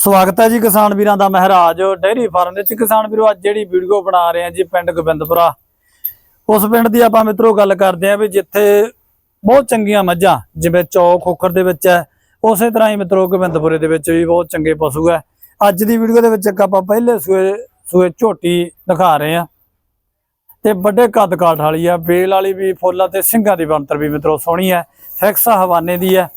ਸਵਾਗਤ ਹੈ ਜੀ ਕਿਸਾਨ ਵੀਰਾਂ ਦਾ ਮਹਾਰਾਜ ਡੇਅਰੀ ਫਾਰਮ ਦੇ ਵਿੱਚ। ਕਿਸਾਨ ਵੀਰੋ, ਅੱਜ ਜਿਹੜੀ ਵੀਡੀਓ ਬਣਾ ਰਹੇ ਆ ਜੀ ਪਿੰਡ ਗੋਬਿੰਦਪੁਰਾ। ਉਸ ਪਿੰਡ ਦੀ ਆਪਾਂ ਮਿੱਤਰੋ ਗੱਲ ਕਰਦੇ ਆ ਵੀ ਜਿੱਥੇ ਬਹੁਤ ਚੰਗੀਆਂ ਮੱਝਾਂ, ਜਿਵੇਂ ਚੌਕ ਖੋਖਰ ਦੇ ਵਿੱਚ ਹੈ, ਉਸੇ ਤਰ੍ਹਾਂ ਹੀ ਮਿੱਤਰੋ ਗੋਬਿੰਦਪੁਰੇ ਦੇ ਵਿੱਚ ਵੀ ਬਹੁਤ ਚੰਗੇ ਪਸ਼ੂ ਹੈ। ਅੱਜ ਦੀ ਵੀਡੀਓ ਦੇ ਵਿੱਚ ਇੱਕ ਆਪਾਂ ਪਹਿਲੇ ਸੂਏ ਸੂਏ ਝੋਟੀ ਦਿਖਾ ਰਹੇ ਆ ਤੇ ਵੱਡੇ ਕੱਦ ਕਾਠ ਵਾਲੀ ਆ ਬੇਲ ਵਾਲੀ ਵੀ ਫੁੱਲਾਂ ਤੇ ਸਿੰਘਾਂ ਦੀ ਬਣਤਰ ਵੀ ਮਿੱਤਰੋ ਸੋਹਣੀ ਹੈ। ਫਿਕਸਾ ਹਵਾਨੇ ਦੀ ਹੈ।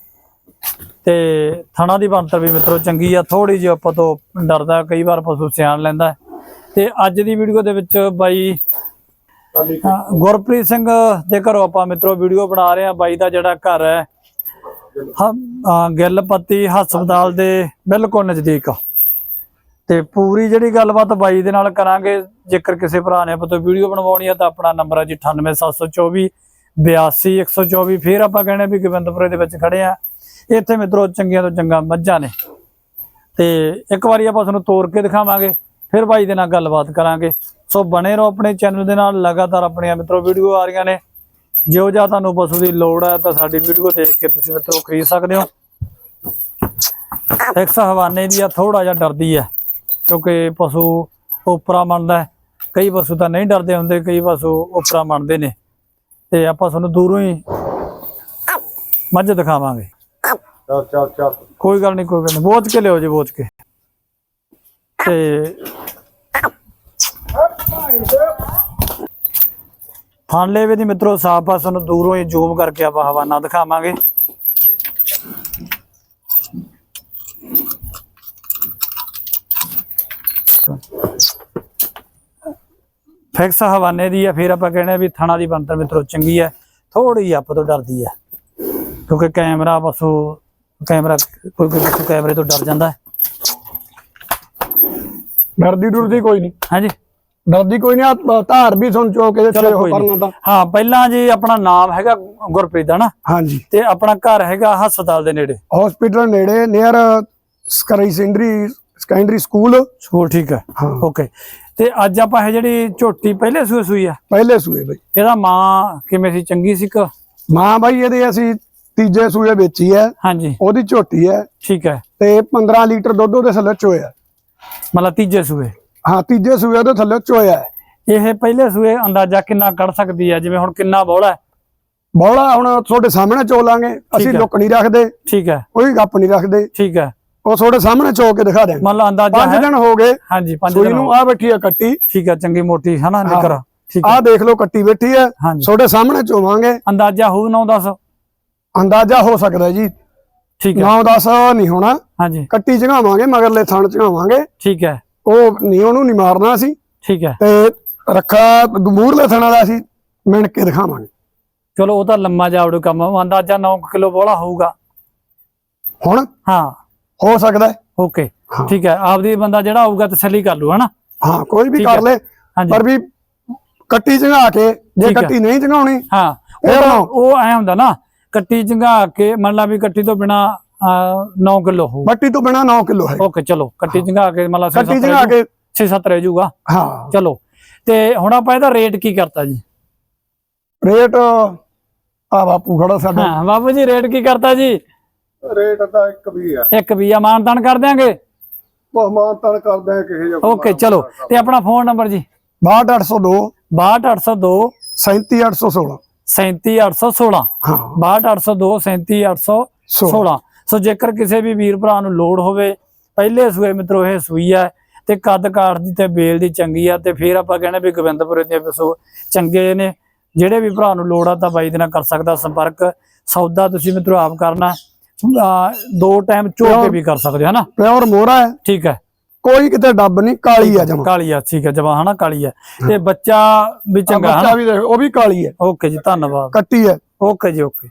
ਤੇ ਥਣਾ ਦੀ ਬਣਤਰ ਵੀ ਮਿੱਤਰੋ ਚੰਗੀ ਆ ਥੋੜੀ ਜਿਹੀ ਆਪਾਂ ਤੋਂ ਡਰਦਾ, ਕਈ ਵਾਰ ਪਸ਼ੂ ਸਿਆਣ ਲੈਂਦਾ ਤੇ ਅੱਜ ਦੀ ਵੀਡੀਓ ਦੇ ਵਿੱਚ ਬਾਈ ਗੁਰਪ੍ਰੀਤ ਸਿੰਘ ਦੇ ਘਰੋਂ ਆਪਾਂ ਮਿੱਤਰੋ ਵੀਡੀਓ ਬਣਾ ਰਹੇ ਆ ਬਾਈ ਦਾ ਜਿਹੜਾ ਘਰ ਹੈ ਹ- ਅਹ ਗਿੱਲਪੱਤੀ ਹਸਪਤਾਲ ਦੇ ਬਿਲਕੁਲ ਨਜ਼ਦੀਕ। ਤੇ ਪੂਰੀ ਜਿਹੜੀ ਗੱਲਬਾਤ ਬਾਈ ਦੇ ਨਾਲ ਕਰਾਂਗੇ। ਜੇਕਰ ਕਿਸੇ ਭਰਾ ਨੇ ਪਤੋ ਵੀਡੀਓ ਬਣਵਾਉਣੀ ਹੈ ਤਾਂ ਆਪਣਾ ਨੰਬਰ ਹੈ ਜੀ 98724 82124 ਫਿਰ ਆਪਾਂ ਕਹਿੰਦੇ ਵੀ ਗੋਬਿੰਦਪੁਰੇ ਦੇ ਵਿੱਚ ਖੜੇ ਆ ਇੱਥੇ ਮਿੱਤਰੋ ਚੰਗੀਆਂ ਤੋਂ ਚੰਗਾ ਮੱਝਾਂ ਨੇ। ਤੇ ਇੱਕ ਵਾਰੀ ਆਪਾਂ ਤੁਹਾਨੂੰ ਤੋੜ ਕੇ ਦਿਖਾਵਾਂਗੇ, ਫਿਰ ਬਾਈ ਦੇ ਨਾਲ ਗੱਲਬਾਤ ਕਰਾਂਗੇ। ਸੋ ਬਣੇ ਰਹੋ ਆਪਣੇ ਚੈਨਲ ਦੇ ਨਾਲ, ਲਗਾਤਾਰ ਆਪਣੀਆਂ ਮਿੱਤਰੋ ਵੀਡੀਓ ਆ ਰਹੀਆਂ ਨੇ। ਜਿਉਂ ਜਾਂ ਤੁਹਾਨੂੰ ਪਸ਼ੂ ਦੀ ਲੋੜ ਹੈ ਤਾਂ ਸਾਡੀ ਵੀਡੀਓ ਦੇਖ ਕੇ ਤੁਸੀਂ ਮਿੱਤਰੋ ਖਰੀਦ ਸਕਦੇ ਹੋ। ਐਕਸ ਹਵਾਨੇ ਦੀ ਆ ਥੋੜਾ ਜਿਹਾ ਡਰਦੀ ਹੈ ਕਿਉਂਕਿ ਪਸ਼ੂ ਉਪਰਾ ਮੰਨਦਾ ਕਈ ਪਸ਼ੂ ਤਾਂ ਨਹੀਂ ਡਰਦੇ ਹੁੰਦੇ, ਕਈ ਪਸ਼ੂ ਉਪਰਾ ਮੰਨਦੇ ਨੇ। ਤੇ ਆਪਾਂ ਤੁਹਾਨੂੰ ਦੂਰੋਂ ਹੀ ਮੱਝ ਦਿਖਾਵਾਂਗੇ। ਚੱਲ ਚੱਲ ਚੱਲ। ਕੋਈ ਗੱਲ ਨਹੀਂ ਕੋਈ ਗੱਲ ਨਹੀਂ ਬੋਝ ਕੇ ਲਿਓ ਜੀ ਬੋਝ ਕੇ। ਤੇ ਫਣ ਲੇਵੇ ਦੀ ਮਿੱਤਰੋ, ਸਾਫ਼ ਆ ਤੁਹਾਨੂੰ ਦੂਰੋਂ ਹੀ ਜ਼ੂਮ ਕਰਕੇ ਆਪਾਂ ਹਵਾਨਾ ਦਿਖਾਵਾਂਗੇ। ਫਿਕਸ ਹਵਾਨੇ ਦੀ ਆ, ਫਿਰ ਆਪਾਂ ਕਹਿੰਦੇ ਆ ਵੀ ਥਣਾ ਦੀ ਬਣਤਰ ਮਿੱਤਰੋ ਚੰਗੀ ਹੈ ਥੋੜੀ ਆਪਾਂ ਤੋਂ ਡਰਦੀ ਹੈ ਕਿਉਂਕਿ ਕੈਮਰਾ ਪਸੂ ਕੈਮਰਾ ਕੋਈ ਕੋਈ ਪਸ਼ੂ ਕੈਮਰੇ ਤੋਂ ਡਰ ਜਾਂਦਾ ਹੈ। ਡਰਦੀ ਡੁਰਦੀ ਕੋਈ ਨਹੀਂ। ਹਾਂਜੀ। ਡਰਦੀ ਕੋਈ ਨਹੀਂ ਆ ਧਾਰ ਵੀ ਸੁਣ ਚੋ ਕੇ ਚਲੋ ਕੋਈ ਕਰਨਾ ਤਾਂ। ਹਾਂ ਪਹਿਲਾਂ ਜੀ ਆਪਣਾ ਨਾਮ ਹੈਗਾ ਗੁਰਪ੍ਰੀਤ ਦਾ ਨਾ ਹਾਂਜੀ। ਤੇ ਆਪਣਾ ਘਰ ਹੈਗਾ ਹਸਪਤਾਲ ਦੇ ਨੇੜੇ। ਹਸਪੀਟਲ ਨੇੜੇ ਨੀਅਰ ਸਕਰੀ ਸੈਕੰਡਰੀ ਸੈਕੰਡਰੀ ਸਕੂਲ। ਸਕੂਲ ਠੀਕ ਹੈ। ਹਾਂ। ਓਕੇ। ਤੇ ਅੱਜ ਆਪਾਂ ਇਹ ਜਿਹੜੀ ਝੋਟੀ ਪਹਿਲੇ ਸੂਏ ਸੂਈ ਆ? ਪਹਿਲੇ ਸੂਏ ਬਈ। ਇਹਦਾ ਮਾਂ ਕਿਵੇਂ ਸੀ? ਚੰਗੀ ਸੀ ਕਿ? ਮਾਂ ਬਾਈ ਇਹਦੇ ਅਸੀਂ ਤੀਜੇ ਸੂਏ ਵੇਚੀ ਹੈ ਹਾਂਜੀ। ਉਹਦੀ ਝੋਟੀ ਹੈ। ਠੀਕ ਹੈ। ਤੇ 15 ਲੀਟਰ ਦੁੱਧ ਉਹਦੇ ਥੱਲੇ ਚੋਇਆ ਮਤਲਬ ਤੀਜੇ ਸੂਏ। ਹਾਂ ਤੀਜੇ ਸੂਏ ਉਹਦੇ ਥੱਲੇ ਚੋਇਆ ਇਹ ਪਹਿਲੇ ਸੂਏ ਅੰਦਾਜ਼ਾ ਕਿੰਨਾ ਕੱਢ ਸਕਦੀ ਹੈ? ਜਿਵੇਂ ਹੁਣ ਕਿੰਨਾ ਬੋਲਾ ਬੋਲਾ ਹੁਣ ਤੁਹਾਡੇ ਸਾਹਮਣੇ ਚੋ ਲਾਂਗੇ। ਅਸੀਂ। ਲੁੱਕ ਨਹੀਂ ਰੱਖਦੇ। ਠੀਕ ਹੈ। ਕੋਈ ਗੱਪ ਨਹੀਂ ਰੱਖਦੇ। ਠੀਕ ਹੈ। ਉਹ ਤੁਹਾਡੇ ਸਾਹਮਣੇ ਚੋ ਕੇ ਦਿਖਾ ਦੇਣਗੇ ਮਤਲਬ ਅੰਦਾਜ਼ਾ ਪੰਜ ਦਿਨ ਹੋ ਗਏ। ਹਾਂਜੀ ਪੰਜ ਦਿਨ ਨੂੰ ਆ ਬੈਠੀ ਹੈ ਕੱਟੀ। ਠੀਕ ਹੈ ਚੰਗੀ ਮੋਟੀ ਹੈ ਨਾ ਨਿਕਰ। ਠੀਕ ਹੈ। ਆਹ ਦੇਖ ਲਓ ਕੱਟੀ ਬੈਠੀ ਹੈ। ਤੁਹਾਡੇ ਸਾਹਮਣੇ ਚੋਵਾਂਗੇ। ਅੰਦਾਜ਼ਾ ਹੋਊ 9-10 ਅੰਦਾਜ਼ਾ ਹੋ ਸਕਦਾ ਜੀ। ਠੀਕ ਹੈ। 9-10 ਨਹੀਂ ਹੋਣਾ। ਹਾਂਜੀ। ਕੱਟੀ ਚਗਾਵਾਂਗੇ ਮਗਰਲੇ ਥਣ ਚਗਾਵਾਂਗੇ ਠੀਕ ਹੈ। ਉਹ ਨਹੀਂ ਉਹਨੂੰ ਨਹੀਂ ਮਾਰਨਾ ਸੀ ਠੀਕ ਹੈ। ਤੇ ਰੱਖਾ ਮੂਰਲੇ ਥਣਾ ਦਾ ਅਸੀਂ ਮਿਣ ਕੇ ਦਿਖਾਵਾਂਗੇ। ਚਲੋ ਉਹ ਤਾਂ ਲੰਮਾ ਜਾਵੜੂ ਕੰਮ ਅੰਦਾਜ਼ਾ 9 ਕਿਲੋ ਬੋਲਾ ਹੋਊਗਾ। ਹੁਣ ਹਾਂ। ਹੋ ਸਕਦਾ ਹੈ। ਓਕੇ। ਠੀਕ ਹੈ। ਆਪਦੀ ਬੰਦਾ ਜਿਹੜਾ ਆਊਗਾ ਤਸੱਲੀ ਕਰ ਲੂ ਹਨਾ? ਹਾਂ ਕੋਈ ਵੀ ਕਰ। ਲੇ। ਪਰ ਵੀ ਕੱਟੀ ਚਗਾ ਕੇ ਜੇ। ਕੱਟੀ ਨਹੀਂ ਚਗਾਉਣੀ ਹਾਂ। ਉਹ ਐ ਹੁੰਦਾ ਨਾ ਕੱਟੀ ਚੰਗਾ ਕੇ ਮੰਨ ਲਾ ਵੀ ਕੱਟੀ ਤੋਂ ਬਿਨਾ 9 ਕਿਲੋ ਹੋਊ। ਬੱਟੀ ਤੋਂ ਬਿਨਾ 9 ਕਿਲੋ ਹੈ। ਓਕੇ ਚਲੋ ਕੱਟੀ ਚੰਗਾ ਕੇ ਮੰਨ ਲਾ ਕੱਟੀ ਚਗਾ ਕੇ। 6-7 ਰਹਿ ਜਾਊਗਾ ਹਾਂ। ਚਲੋ ਤੇ ਹੁਣ ਆਪਾਂ ਇਹਦਾ ਰੇਟ ਕੀ ਕਰਤਾ ਜੀ? ਰੇਟ ਆ ਬਾਪੂ ਖੜਾ ਸਾਡਾ। ਹਾਂ ਬਾਬੂ ਜੀ ਰੇਟ ਕੀ ਕਰਤਾ ਜੀ? ਰੇਟ ਤਾਂ ਇੱਕ ਵੀ ਆ। ਇੱਕ ਵੀ ਆ ਮਾਨਤਾਨ ਕਰ ਦਿਆਂਗੇ? ਬਹੁਮਾਨ ਤਣ ਕਰਦੇ ਆ ਕਿਸੇ ਓਕੇ ਚਲੋ ਤੇ ਆਪਣਾ ਫੋਨ ਨੰਬਰ ਜੀ? 62802 62802 37816 37816 ਹਾਂ। 62802 37816 ਸੋ ਜੇਕਰ ਕਿਸੇ ਵੀ ਵੀਰ ਭਰਾ ਨੂੰ ਲੋੜ ਹੋਵੇ ਪਹਿਲੇ ਸੂਏ ਮਿੱਤਰੋ ਇਹ ਸੂਈ ਹੈ ਤੇ ਕੱਦ ਕਾਠ ਦੀ ਤੇ ਬੇਲ ਦੀ ਚੰਗੀ ਆ ਤੇ ਫਿਰ ਆਪਾਂ ਕਹਿੰਦੇ ਵੀ ਗੋਬਿੰਦਪੁਰੇ ਦੇ ਪਸ਼ੂ ਚੰਗੇ ਨੇ। ਜਿਹੜੇ ਵੀ ਭਰਾ ਨੂੰ ਲੋੜ ਆ ਤਾਂ ਬਾਈ ਦੇ ਨਾਲ ਕਰ ਸਕਦਾ ਸੰਪਰਕ। ਸੌਦਾ ਤੁਸੀਂ ਮਿੱਤਰੋ ਆਪ ਕਰਨਾ। ਦੋ ਟਾਈਮ ਚੋ ਕੇ ਵੀ ਕਰ ਸਕਦੇ ਹੋ ਹਨਾ? ਪਿਓਰ ਮੋਹਰਾ ਹੈ। ਠੀਕ ਹੈ। ਕੋਈ ਕਿਤੇ ਡੱਬ ਨਹੀਂ ਕਾਲੀ ਆ ਜਮਾ। ਕਾਲੀ ਆ ਠੀਕ ਹੈ ਜਮਾ ਹਨਾ ਕਾਲੀ ਹੈ ਤੇ ਬੱਚਾ ਵੀ ਚੰਗਾ ਬੱਚਾ ਵੀ ਉਹ ਵੀ ਕਾਲੀ ਹੈ ਓਕੇ ਜੀ ਧੰਨਵਾਦ। ਕੱਟੀ ਹੈ ਓਕੇ ਜੀ ਓਕੇ।